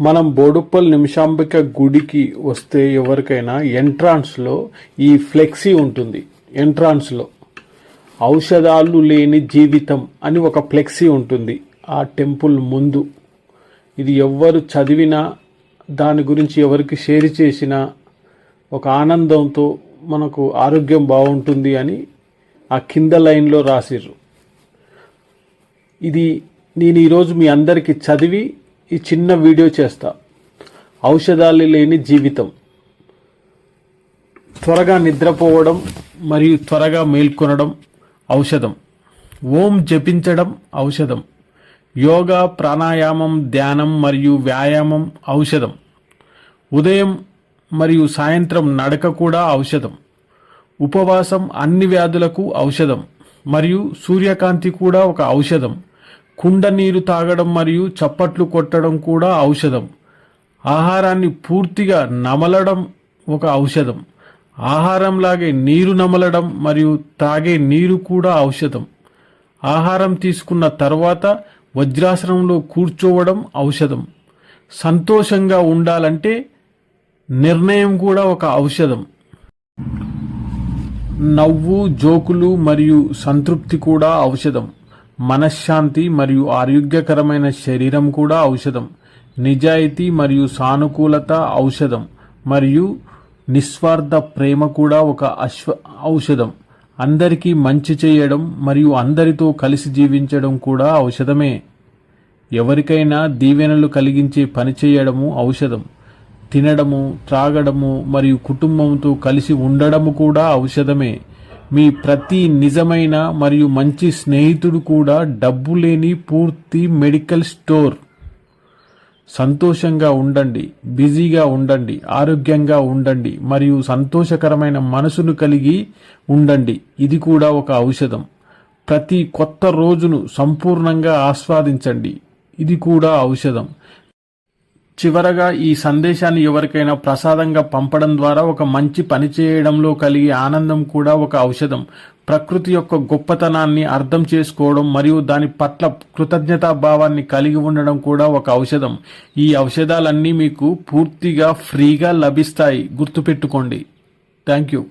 మనం బోడుప్పల్ నిమిషాంబిక గుడికి వస్తే ఎవరికైనా ఎంట్రాన్స్లో ఈ ఫ్లెక్సీ ఉంటుంది. ఎంట్రాన్స్లో ఔషధాలు లేని జీవితం అని ఒక ఫ్లెక్సీ ఉంటుంది ఆ టెంపుల్ ముందు. ఇది ఎవ్వరు చదివినా దాని గురించి ఎవరికి షేర్ చేసినా ఒక ఆనందంతో మనకు ఆరోగ్యం బాగుంటుంది అని ఆ కింద లైన్లో రాసిర్రు. ఇది నేను ఈరోజు మీ అందరికీ చదివి ఈ చిన్న వీడియో చేస్తా. ఔషధాలు లేని జీవితం. త్వరగా నిద్రపోవడం మరియు త్వరగా మేల్కొనడం ఔషధం. ఓం జపించడం ఔషధం. యోగా ప్రాణాయామం ధ్యానం మరియు వ్యాయామం ఔషధం. ఉదయం మరియు సాయంత్రం నడక కూడా ఔషధం. ఉపవాసం అన్ని వ్యాధులకు ఔషధం. మరియు సూర్యకాంతి కూడా ఒక ఔషధం. కుండ నీరు తాగడం మరియు చప్పట్లు కొట్టడం కూడా ఔషధం. ఆహారాన్ని పూర్తిగా నమలడం ఒక ఔషధం. ఆహారంలాగే నీరు నమలడం మరియు తాగే నీరు కూడా ఔషధం. ఆహారం తీసుకున్న తర్వాత వజ్రాసనంలో కూర్చోవడం ఔషధం. సంతోషంగా ఉండాలంటే నిర్ణయం కూడా ఒక ఔషధం. నవ్వు జోకులు మరియు సంతృప్తి కూడా ఔషధం. మనశ్శాంతి మరియు ఆరోగ్యకరమైన శరీరం కూడా ఔషధం. నిజాయితీ మరియు సానుకూలత ఔషధం. మరియు నిస్వార్థ ప్రేమ కూడా ఒక అశ్వ ఔషధం. అందరికీ మంచి చేయడం మరియు అందరితో కలిసి జీవించడం కూడా ఔషధమే. ఎవరికైనా దీవెనలు కలిగించే పని చేయడము ఔషధం. తినడము త్రాగడము మరియు కుటుంబంతో కలిసి ఉండడము కూడా ఔషధమే. మీ ప్రతి నిజమైన మరియు మంచి స్నేహితుడు కూడా డబ్బు లేని పూర్తి మెడికల్ స్టోర్. సంతోషంగా ఉండండి బిజీగా ఉండండి ఆరోగ్యంగా ఉండండి మరియు సంతోషకరమైన మనసును కలిగి ఉండండి. ఇది కూడా ఒక ఔషధం. ప్రతి కొత్త రోజును సంపూర్ణంగా ఆస్వాదించండి. ఇది కూడా ఔషధం. చివరగా ఈ సందేశాన్ని ఎవరికైనా ప్రసాదంగా పంపడం ద్వారా ఒక మంచి పని చేయడంలో కలిగే ఆనందం కూడా ఒక ఔషధం. ప్రకృతి యొక్క గొప్పతనాన్ని అర్థం చేసుకోవడం మరియు దాని పట్ల కృతజ్ఞతా భావాన్ని కలిగి ఉండడం కూడా ఒక ఔషధం. ఈ ఔషధాలన్నీ మీకు పూర్తిగా ఫ్రీగా లభిస్తాయి. గుర్తుపెట్టుకోండి. Thank you.